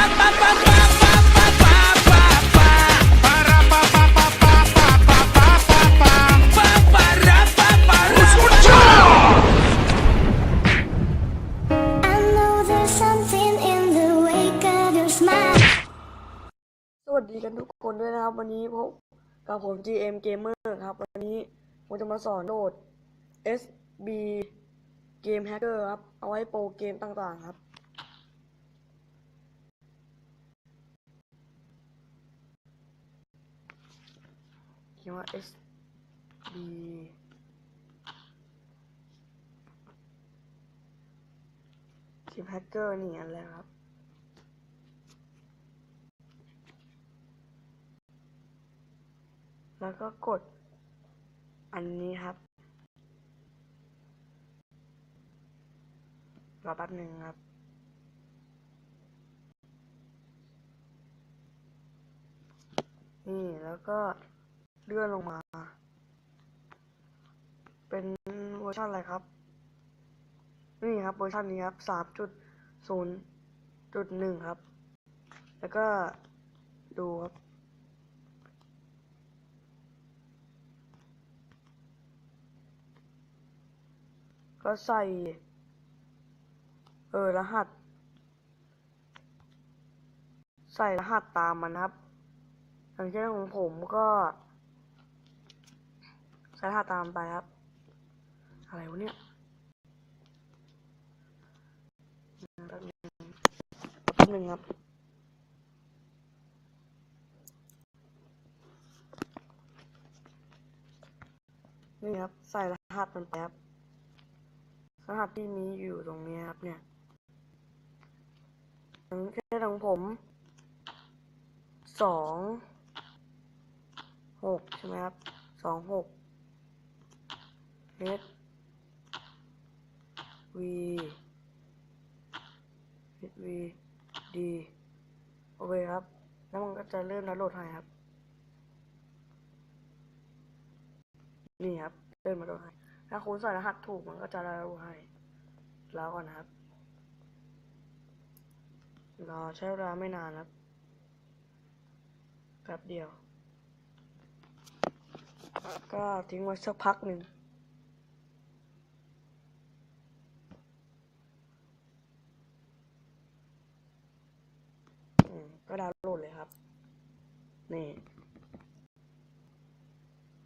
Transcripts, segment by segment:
สวัสดีกันทุกคนด้วยนะครับ วันนี้พบกับผม GM Gamer ครับ วันนี้ผมจะมาสอนโหลด SB Game Hacker ครับ เอาไว้โปรเกมต่างๆครับ ยนว่า SB Game Hacker นี่อันแรกครับ แล้วก็กดอันนี้ครับ รอแป๊บหนึ่งครับนี่แล้วก็ เลื่อนลงมา เป็นเวอร์ชันอะไรครับ นี่ครับเวอร์ชันนี้ครับสามจุดศูนย์จุดหนึ่งครับ แล้วก็ดูครับก็ใส่ เออ รหัส ใส่รหัสตามมันครับอย่างเช่นของผมก็ ใส่รหัสตามไปครับ อะไรวะเนี่ยแป๊บนึงแป๊บนึงครับนี่ครับ ใส่รหัสมันไปครับรหัสที่มีอยู่ตรงนี้ครับเนี่ยอย่างเช่นของผมสองหกใช่ไหมครับสองหก H V H V D โอเคครับ แล้วมันก็จะเริ่มดาวน์โหลดให้ครับ นี่ครับ เริ่มมาโหลดให้ถ้าคุณใส่รหัสถูกมันก็จะดาวน์โหลดให้ แล้วก่อนนะครับ รอใช้เวลาไม่นานครับแป๊บเดียว ก็ทิ้งไว้สักพักหนึ่ง อืมก็ดาวน์โหลดเลยครับ นี่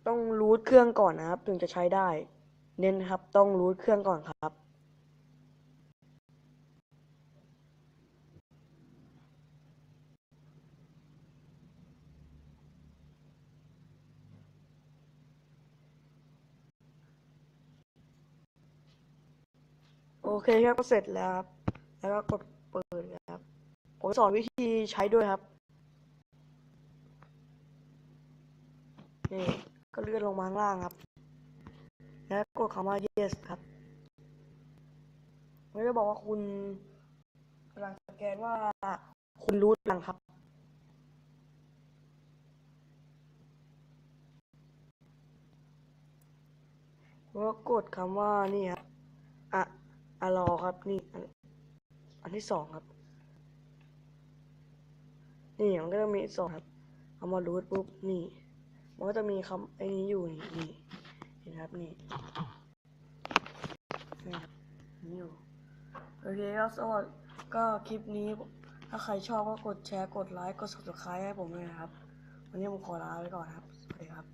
ต้องรูทเครื่องก่อนนะครับ ถึงจะใช้ได้ เน้นครับ ต้องรูทเครื่องก่อนครับ โอเคครับก็เสร็จแล้วครับ แล้วก็กดเปิดครับ ผมสอนวิธีใช้ด้วยครับ นี่ก็เลื่อนลงมาข้างล่างครับ แล้วกดคำว่า yes ครับม่ได้บอกว่าคุณกำลังสแกนว่าคุณรู้หรือยังครับแล้วก็กดคำว่านี่ครับอะอะรอครับนี่อันอันที่สองครับ นี่มันก็จะมีสองครับเอามารูทปุ๊บนี่ มันก็จะมีคำไอ้นี้อยู่นี่นี่เห็นครับนี่นี่นี่อยู่โอเคก็สวัสดีก็คลิปนี้ถ้าใครชอบก็กดแชร์กดไลค์กด subscribe ให้ผมเลยนะครับ วันนี้ผมขอลาไปก่อนครับสวัสดีครับ